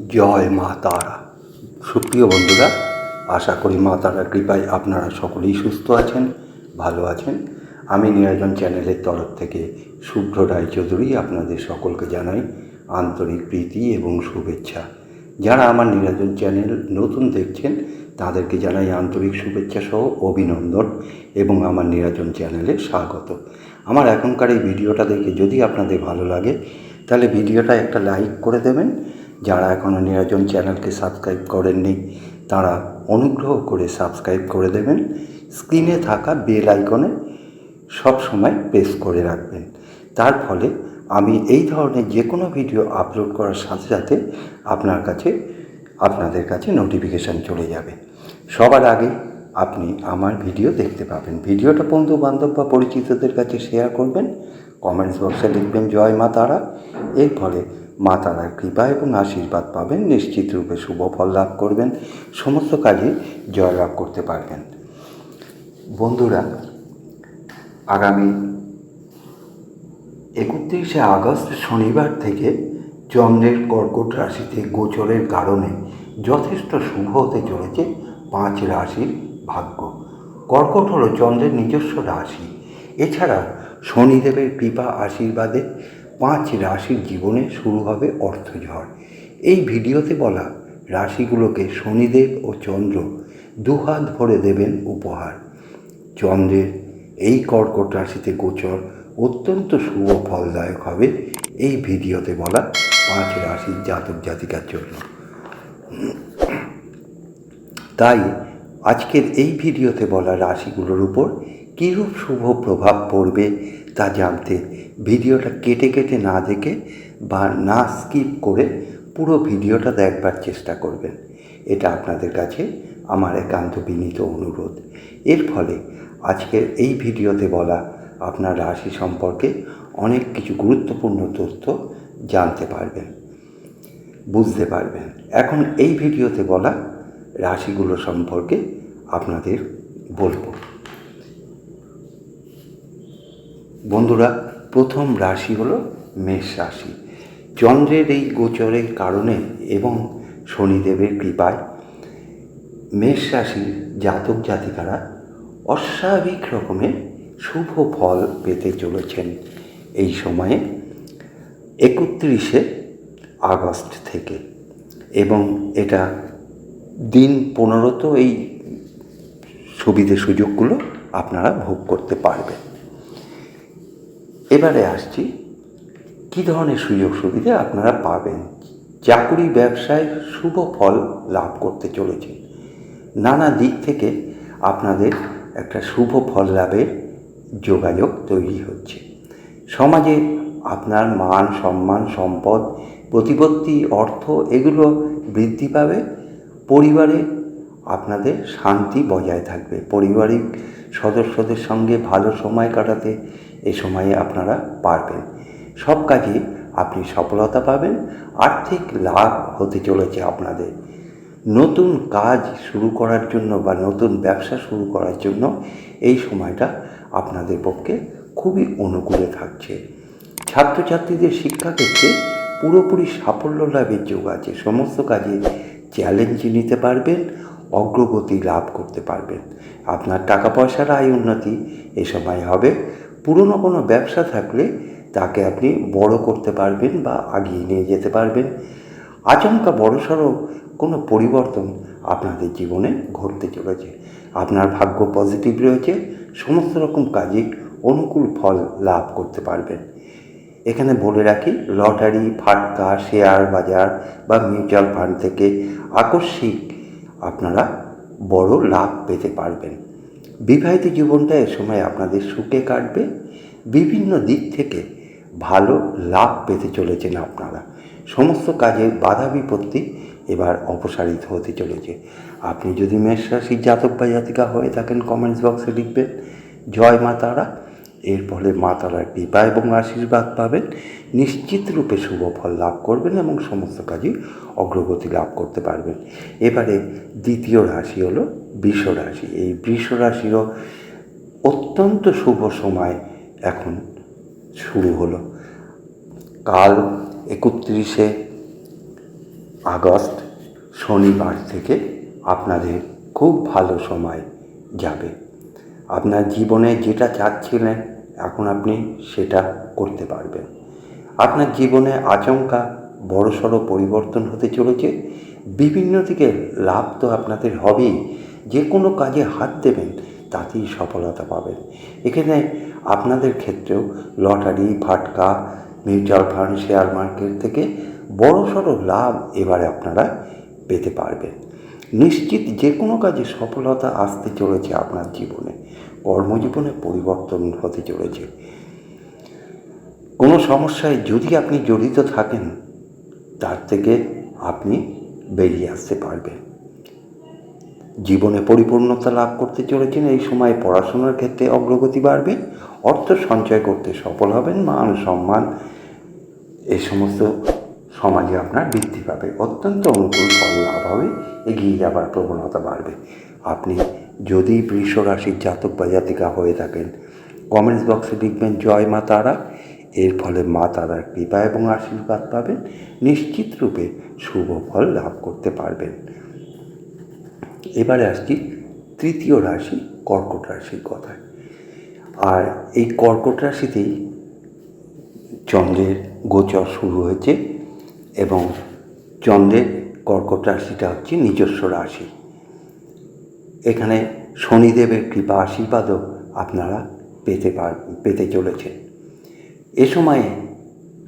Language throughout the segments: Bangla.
জয় মা তারা। সুপ্রিয় বন্ধুরা, আশা করি মা তারার কৃপায় আপনারা সকলেই সুস্থ আছেন, ভালো আছেন। আমি নিরঞ্জন চ্যানেলের তরফ থেকে শুভ্র রায়চৌধুরী আপনাদের সকলকে জানাই আন্তরিক প্রীতি এবং শুভেচ্ছা। যারা আমার নিরঞ্জন চ্যানেল নতুন দেখছেন, তাদেরকে জানাই আন্তরিক শুভেচ্ছা সহ অভিনন্দন এবং আমার নিরাজন চ্যানেলে স্বাগত। আমার এখনকার এই ভিডিওটা দেখে যদি আপনাদের ভালো লাগে, তাহলে ভিডিওটা একটা লাইক করে দেবেন যারা এখনও নিরাজন চ্যানেলকে সাবস্ক্রাইব করেননি, তারা অনুগ্রহ করে সাবস্ক্রাইব করে দেবেন। স্ক্রিনে থাকা বেল আইকনে সব সময় প্রেস করে রাখবেন। তার ফলে আমি এই ধরনের যে কোনো ভিডিও আপলোড করার সাথে সাথে আপনার কাছে, আপনাদের কাছে নোটিফিকেশান চলে যাবে। সবার আগে আপনি আমার ভিডিও দেখতে পাবেন। ভিডিওটা বন্ধু বান্ধব বা পরিচিতদের কাছে শেয়ার করবেন। কমেন্টস বক্সে লিখবেন, জয় মা তারা। এর ফলে মা তারার কৃপা এবং আশীর্বাদ পাবেন, নিশ্চিত রূপে শুভ ফল লাভ করবেন, সমস্ত কাজে জয়লাভ করতে পারবেন। বন্ধুরা, আগামী একত্রিশে আগস্ট শনিবার থেকে চন্দ্রের কর্কট রাশিতে গোচরের কারণে যথেষ্ট শুভ হতে চলেছে পাঁচ রাশির ভাগ্য। কর্কট হল চন্দ্রের নিজস্ব রাশি। এছাড়া শনিদেবের কৃপা, আশীর্বাদে পাঁচ রাশির জীবনে শুরু হবে অর্থঝড় এই ভিডিওতে বলা রাশিগুলোকে শনিদেব ও চন্দ্র দুহাত ভরে দেবেন উপহার। চন্দ্রের এই কর্কট রাশিতে গোচর অত্যন্ত শুভ ফলদায়ক হবে এই ভিডিওতে বলা পাঁচ রাশির জাতক জাতিকার জন্য। তাই আজকের এই ভিডিওতে বলা রাশিগুলোর উপর কীরূপ শুভ প্রভাব পড়বে তা জানতে ভিডিওটা কেটে কেটে না দেখে বা না স্কিপ করে পুরো ভিডিওটা দেখবার চেষ্টা করবেন। এটা আপনাদের কাছে আমার একান্ত বিনীত অনুরোধ। এর ফলে আজকের এই ভিডিওতে বলা আপনার রাশি সম্পর্কে অনেক কিছু গুরুত্বপূর্ণ তথ্য জানতে পারবেন, বুঝতে পারবেন। এখন এই ভিডিওতে বলা রাশিগুলো সম্পর্কে আপনাদের বলব। বন্ধুরা, প্রথম রাশি হলো মেষ রাশি। চন্দ্রের এই গোচরের কারণে এবং শনিদেবের কৃপায় মেষ রাশির জাতক জাতিকারা অস্বাভাবিক রকমের শুভ ফল পেতে চলেছেন এই সময়ে একত্রিশে আগস্ট থেকে। এবং এটা দিন পনেরো তো এই সুবিধে সুযোগগুলো আপনারা ভোগ করতে পারবেন। এবারে আসছি, কী ধরনের সুযোগ সুবিধা আপনারা পাবেন? চাকুরি ব্যবসায় শুভ ফল লাভ করতে চলেছে। নানা দিক থেকে আপনাদের একটা শুভ ফল লাভের যোগাযোগ তৈরি হচ্ছে। সমাজে আপনার মান, সম্মান, সম্পদ, প্রতিপত্তি, অর্থ এগুলো বৃদ্ধি পাবে। পরিবারে আপনাদের শান্তি বজায় থাকবে। পারিবারিক সদস্যদের সঙ্গে ভালো সময় কাটাতে এ সময়ে আপনারা পারবেন। সব কাজে আপনি সফলতা পাবেন, আর্থিক লাভ হতে চলেছে আপনাদের। নতুন কাজ শুরু করার জন্য বা নতুন ব্যবসা শুরু করার জন্য এই সময়টা আপনাদের পক্ষে খুবই অনুকূলে থাকছে। ছাত্রছাত্রীদের শিক্ষাক্ষেত্রে পুরোপুরি সাফল্য লাভের যোগ আছে। সমস্ত কাজে চ্যালেঞ্জ নিতে পারবেন, অগ্রগতি লাভ করতে পারবেন। আপনার টাকা পয়সার আয় উন্নতি এ সময় হবে। পুরনো কোনো ব্যবসা থাকলে তাকে আপনি বড় করতে পারবেন বা আগিয়ে নিয়ে যেতে পারবেন। আচমকা বড়সড় কোনো পরিবর্তন আপনাদের জীবনে ঘটতে চলেছে। আপনার ভাগ্য পজিটিভ রয়েছে, সমস্ত রকম কাজে অনুকূল ফল লাভ করতে পারবেন। এখানে বলে রাখি, লটারি, ফাটকা, শেয়ার বাজার বা মিউচুয়াল ফান্ড থেকে আকস্মিক আপনারা বড় লাভ পেতে পারবেন। বিবাহিত জীবনটা এ সময় আপনাদের সুখে কাটবে। বিভিন্ন দিক থেকে ভালো লাভ পেতে চলেছেন আপনারা। সমস্ত কাজে বাধা বিপত্তি এবার অপসারিত হতে চলেছে। আপনি যদি মেষ রাশির জাতক বা জাতিকা হয়ে থাকেন কমেন্টস বক্সে লিখবেন, জয় মা তারা। এর ফলে মা তারার কৃপা এবং আশীর্বাদ পাবেন। নিশ্চিত রূপে শুভ ফল লাভ করবেন এবং সমস্ত কাজে অগ্রগতি লাভ করতে পারবেন। এবারে দ্বিতীয় রাশি হলো বৃষ রাশি। এই বৃষ রাশিরও অত্যন্ত শুভ সময় এখন শুরু হলো। কাল একত্রিশে আগস্ট শনিবার থেকে আপনাদের খুব ভালো সময় যাবে। আপনার জীবনে যেটা চাচ্ছিলেন এখন আপনি সেটা করতে পারবেন। আপনার জীবনে আচমকা বড়সড় পরিবর্তন হতে চলেছে। বিভিন্ন দিকে লাভ তো আপনাদের হবেই। যে কোনো কাজে হাত দেবেন, তাতেই সফলতা পাবেন। এখানে আপনাদের ক্ষেত্রেও লটারি, ফাটকা, মিউচুয়াল ফান্ড, শেয়ার মার্কেট থেকে বড় সড়ো লাভ এবারে আপনারা পেতে পারবেন। নিশ্চিত যে কোনো কাজে সফলতা আসতে চলেছে আপনার জীবনে। কর্মজীবনে পরিবর্তন হতে চলেছে। কোনো সমস্যায় যদি আপনি জড়িত থাকেন, তার থেকে আপনি বেরিয়ে আসতে পারবেন। জীবনে পরিপূর্ণতা লাভ করতে চলেছেন, এই সময় পড়াশোনার ক্ষেত্রে অগ্রগতি বাড়বে, অর্থ সঞ্চয় করতে সফল হবেন, মান সম্মান এই সমস্ত সমাজে আপনার বৃদ্ধি পাবে। অত্যন্ত অনুকূল ফল লাভ হবে, এগিয়ে যাবার প্রবণতা বাড়বে। আপনি যদি বৃষ রাশির জাতক বা জাতিকা হয়ে থাকেন কমেন্টস বক্সে লিখবেন, জয় মা তারা। এর ফলে মা তারার কৃপা এবং আশীর্বাদ পাবেন। নিশ্চিত রূপে শুভ ফল লাভ করতে পারবেন। এবারে আসছি তৃতীয় রাশি, কর্কট রাশির কথায়। আর এই কর্কট রাশিতেই চন্দ্রের গোচর শুরু হয়েছে এবং চন্দ্রের কর্কট রাশিটা হচ্ছে নিজস্ব রাশি। এখানে শনিদেবের কৃপা আশীর্বাদও আপনারা পেতে পার, পেতে চলেছেন। এ সময়ে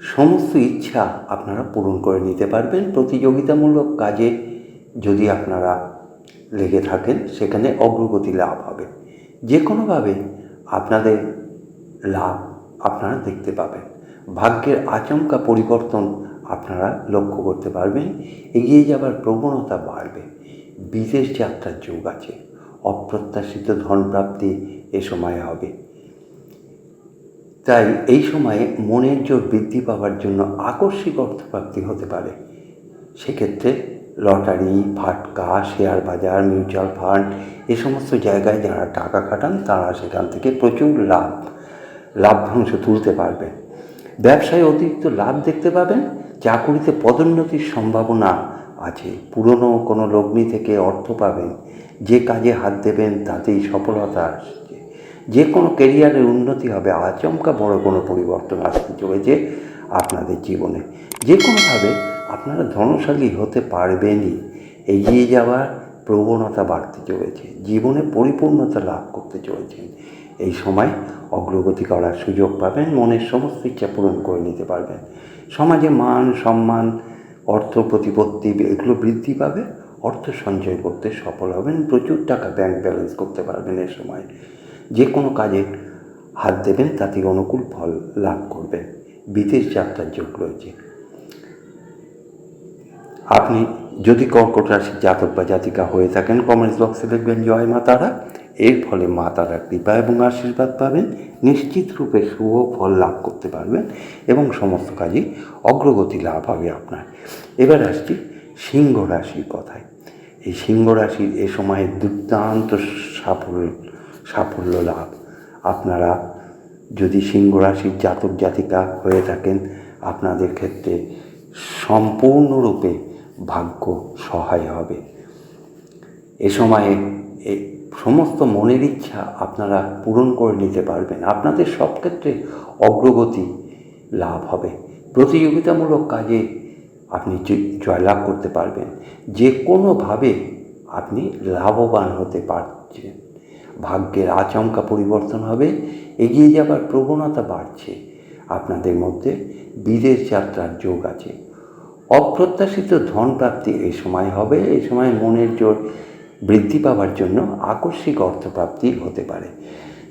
সমস্ত ইচ্ছা আপনারা পূরণ করে নিতে পারবেন। প্রতিযোগিতামূলক কাজে যদি আপনারা লেগে থাকেন, সেখানে অগ্রগতি লাভ হবে। যে কোনোভাবে আপনাদের লাভ আপনারা দেখতে পাবেন। ভাগ্যের আচমকা পরিবর্তন আপনারা লক্ষ্য করতে পারবেন। এগিয়ে যাবার প্রবণতা বাড়বে। বিদেশ যাত্রার যোগ আছে। অপ্রত্যাশিত ধনপ্রাপ্তি এ সময়ে হবে। তাই এই সময়ে মনের জোর বৃদ্ধি পাওয়ার জন্য আকস্মিক অর্থপ্রাপ্তি হতে পারে। সেক্ষেত্রে লটারি, ফাটকা, শেয়ার বাজার, মিউচুয়াল ফান্ড এ সমস্ত জায়গায় যারা টাকা খাটান তারা সেখান থেকে প্রচুর লাভ লাভ্যাংশ তুলতে পারবেন। ব্যবসায় অতিরিক্ত লাভ দেখতে পাবেন, চাকুরিতে পদোন্নতির সম্ভাবনা আছে। পুরনো কোনো লগ্নি থেকে অর্থ পাবেন। যে কাজে হাত দেবেন তাতেই সফলতা আসছে। যে কোনো কেরিয়ারের উন্নতি হবে, আচমকা বড় কোনো পরিবর্তন আসতে চলেছে আপনাদের জীবনে। যে কোনোভাবে আপনারা ধনশালী হতে পারবেনই। এগিয়ে যাওয়ার প্রবণতা বাড়তে চলেছে। জীবনে পরিপূর্ণতা লাভ করতে চলেছেন এই সময় অগ্রগতি করার সুযোগ পাবেন, মনের সমস্ত ইচ্ছা পূরণ করে নিতে পারবেন। সমাজে মান, সম্মান অর্থ প্রতিপত্তি এগুলো বৃদ্ধি পাবে, অর্থ সঞ্চয় করতে সফল হবেন, প্রচুর টাকা ব্যাংক ব্যালেন্স করতে পারবেন এ সময়। যে কোনো কাজে হাত দেবেন তাতে অনুকূল ফল লাভ করবেন। বিদেশ যাত্রার যোগ রয়েছে। আপনি যদি কর্কট রাশির জাতক বা জাতিকা হয়ে থাকেন কমেন্টস বক্সে লিখবেন জয় মা তারা। এর ফলে মা তারার কৃপা এবং আশীর্বাদ পাবেন, নিশ্চিত রূপে শুভ ফল লাভ করতে পারবেন এবং সমস্ত কাজে অগ্রগতি লাভ হবে আপনার। এবার আসছি সিংহ রাশির কথায়। এই সিংহ রাশির এ সময়ে দুর্দান্ত সাফল্য সাফল্য লাভ। আপনারা যদি সিংহ রাশির জাতক জাতিকা হয়ে থাকেন, আপনাদের ক্ষেত্রে সম্পূর্ণরূপে ভাগ্য সহায় হবে। এ সময়ে সমস্ত মনের ইচ্ছা আপনারা পূরণ করে নিতে পারবেন। আপনাদের সব ক্ষেত্রে অগ্রগতি লাভ হবে। প্রতিযোগিতামূলক কাজে আপনি জয়লাভ করতে পারবেন। যে কোনোভাবে আপনি লাভবান হতে পারছেন। ভাগ্যের আচমকা পরিবর্তন হবে, এগিয়ে যাবার প্রবণতা বাড়ছে, আপনাদের মধ্যে বিদেশ যাত্রার যোগ আছে। অপ্রত্যাশিত ধন প্রাপ্তি এই সময় হবে, এই সময় মনের জোর বৃদ্ধি পাওয়ার জন্য আকস্মিক অর্থপ্রাপ্তি হতে পারে।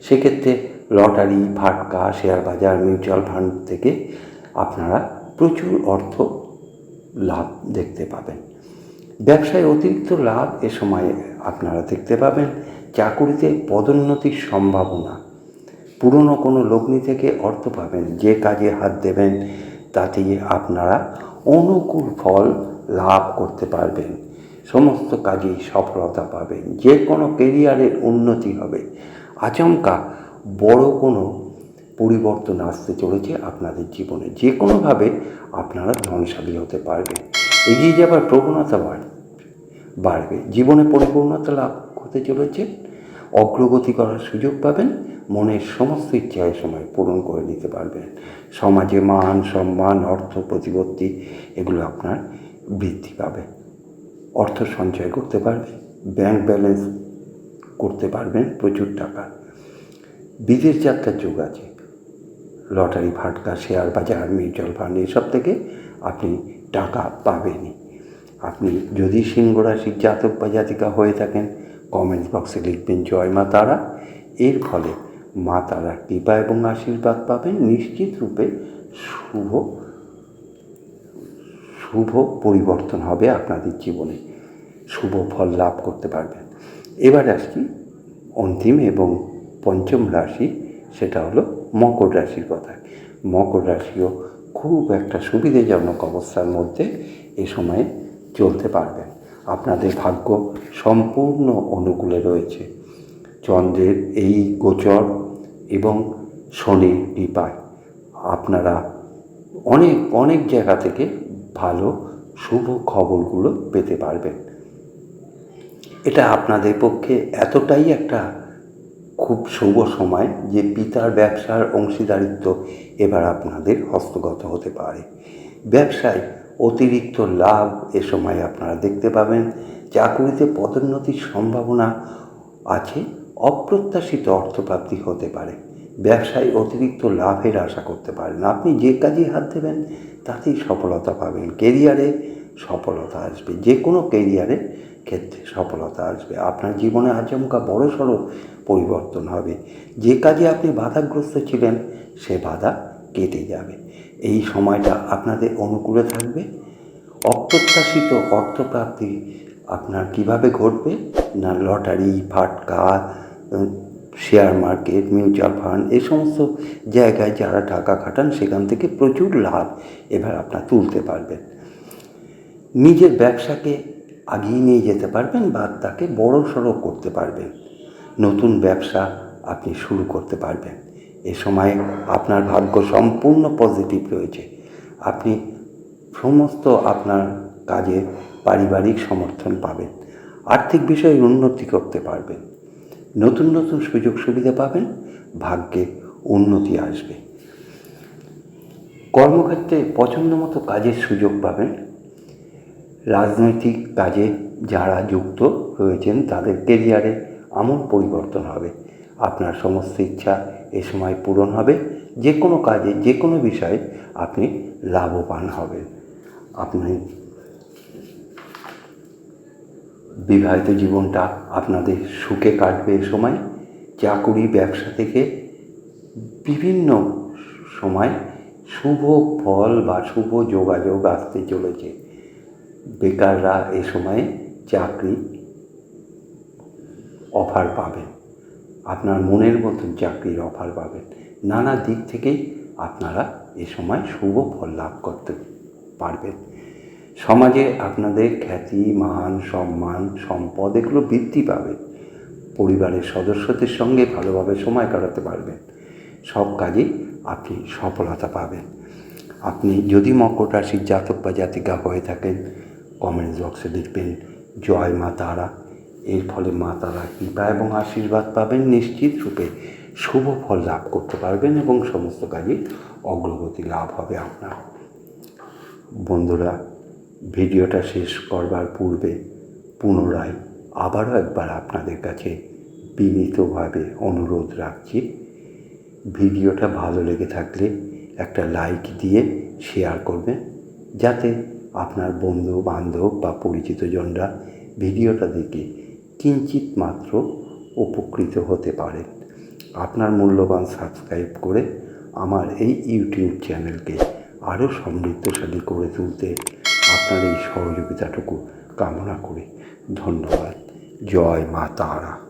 সেক্ষেত্রে লটারি, ফাটকা, শেয়ার বাজার, মিউচুয়াল ফান্ড থেকে আপনারা প্রচুর অর্থ লাভ দেখতে পাবেন। ব্যবসায় অতিরিক্ত লাভ এ সময়ে আপনারা দেখতে পাবেন, চাকুরিতে পদোন্নতির সম্ভাবনা। পুরনো কোনো লগ্নি থেকে অর্থ পাবেন, যে কাজে হাত দেবেন তাতে আপনারা অনুকূল ফল লাভ করতে পারবেন। সমস্ত কাজেই সফলতা পাবেন, যে কোনো কেরিয়ারের উন্নতি হবে। আচমকা বড় কোনো পরিবর্তন আসতে চলেছে আপনাদের জীবনে, যে কোনোভাবে আপনারা ধনশালী হতে পারবেন। এগিয়ে যাবার প্রবণতা বাড়বে। জীবনে পরিপূর্ণতা লাভ হতে চলেছে, অগ্রগতি করার সুযোগ পাবেন, মনের সমস্ত ইচ্ছা এ সময় পূরণ করে নিতে পারবেন। সমাজে মান, সম্মান, অর্থ, প্রতিপত্তি, এগুলো আপনার বৃদ্ধি পাবে। অর্থ সঞ্চয় করতে পারবেন ব্যাংক ব্যালেন্স করতে পারবেন প্রচুর টাকা। বিদেশ যাত্রার যোগ আছে। লটারি ফাটকা শেয়ার বাজার মিউচুয়াল ফান্ড এসব থেকে আপনি টাকা পাবেনই। আপনি যদি সিংহ রাশির জাতক বা জাতিকা হয়ে থাকেন কমেন্টস বক্সে লিখবেন, জয় মা তারা। এর ফলে মা তারার কৃপা এবং আশীর্বাদ পাবেন। নিশ্চিত রূপে শুভ শুভ পরিবর্তন হবে আপনাদের জীবনে। শুভ ফল লাভ করতে পারবেন। এবার আসছি অন্তিম এবং পঞ্চম রাশি, সেটা হলো মকর রাশির কথা। মকর রাশিও খুব একটা সুবিধাজনক অবস্থার মধ্যে এ সময়ে চলতে পারবেন। আপনাদের ভাগ্য সম্পূর্ণ অনুকূলে রয়েছে। চন্দ্রের এই গোচর এবং শনির কৃপায় আপনারা অনেক অনেক জায়গা থেকে ভালো, শুভ খবরগুলো পেতে পারবেন। এটা আপনাদের পক্ষে এতটাই একটা খুব শুভ সময় যে পিতার ব্যবসার অংশীদারিত্ব এবার আপনাদের হস্তগত হতে পারে। ব্যবসায় অতিরিক্ত লাভ এ সময় আপনারা দেখতে পাবেন, চাকুরিতে পদোন্নতির সম্ভাবনা আছে, অপ্রত্যাশিত অর্থপ্রাপ্তি হতে পারে। ব্যবসায় অতিরিক্ত লাভের আশা করতে পারেন। আপনি যে কাজে হাত দেবেন তাতেই সফলতা পাবেন। কেরিয়ারে সফলতা আসবে। যে কোনো কেরিয়ারের ক্ষেত্রে সফলতা আসবে। আপনার জীবনে আচমকা বড়সড় পরিবর্তন হবে। যে কাজে আপনি বাধাগ্রস্ত ছিলেন, সে বাধা কেটে যাবে। এই সময়টা আপনাদের অনুকূলে থাকবে। অপ্রত্যাশিত অর্থপ্রাপ্তি আপনার কীভাবে ঘটবে? না লটারি, ফাটকা শেয়ার মার্কেট, মিউচুয়াল ফান্ড, এই সমস্ত জায়গায় যারা টাকা খাটান, সেখান থেকে প্রচুর লাভ এবার আপনার তুলতে পারবেন। নিজের ব্যবসাকে আগিয়ে নিয়ে যেতে পারবেন বা তাকে বড় সড়ো করতে পারবেন। নতুন ব্যবসা আপনি শুরু করতে পারবেন। এ সময় আপনার ভাগ্য সম্পূর্ণ পজিটিভ রয়েছে। আপনি সমস্ত আপনার কাজে পারিবারিক সমর্থন পাবেন। আর্থিক বিষয়ে উন্নতি করতে পারবেন। নতুন নতুন সুযোগ সুবিধা পাবেন, ভাগ্যে উন্নতি আসবে। কর্মক্ষেত্রে পছন্দ মতো কাজের সুযোগ পাবেন। রাজনৈতিক কাজে যারা যুক্ত রয়েছেন, তাদের কেরিয়ারে আমূল পরিবর্তন হবে। আপনার সমস্ত ইচ্ছা এ সময় পূরণ হবে। যে কোনো কাজে যে কোনো বিষয়ে আপনি লাভবান হবেন। আপনি বিবাহিত জীবনটা আপনাদের সুখে কাটবে এ সময়। চাকুরি ব্যবসা থেকে বিভিন্ন সময় শুভ ফল বা শুভ যোগাযোগ আসতে চলেছে। বেকাররা এ সময়ে চাকরি অফার পাবেন। আপনার মনের মতন চাকরির অফার পাবেন। নানা দিক থেকেই আপনারা এ সময় শুভ ফল লাভ করতে পারবেন। সমাজে আপনাদের খ্যাতি, মান, সম্মান, সম্পদ এগুলো বৃদ্ধি পাবে। পরিবারের সদস্যদের সঙ্গে ভালোভাবে সময় কাটাতে পারবেন। সব কাজে আপনি সফলতা পাবেন। আপনি যদি মকর রাশির জাতক বা জাতিকা হয়ে থাকেন কমেন্ট বক্সে লিখবেন জয় মা তারা। এর ফলে মা তারা কৃপা এবং আশীর্বাদ পাবেন, নিশ্চিত রূপে শুভ ফল লাভ করতে পারবেন এবং সমস্ত কাজে অগ্রগতি লাভ হবে আপনার। বন্ধুরা ভিডিওটা শেষ করবার পূর্বে পুনরায় আবারও একবার আপনাদের কাছে বিনীতভাবে অনুরোধ রাখছি। ভিডিওটা ভালো লেগে থাকলে একটা লাইক দিয়ে শেয়ার করবেন, যাতে আপনার বন্ধু বান্ধব বা পরিচিত জনরা ভিডিওটা দেখে কিঞ্চিত মাত্র উপকৃত হতে পারে। আপনার মূল্যবান সাবস্ক্রাইব করে আমার এই ইউটিউব চ্যানেলকে আরও সমৃদ্ধশালী করে তুলতে আপনার এই সহযোগিতাটুকু কামনা করি ধন্যবাদ। জয় মা তারা।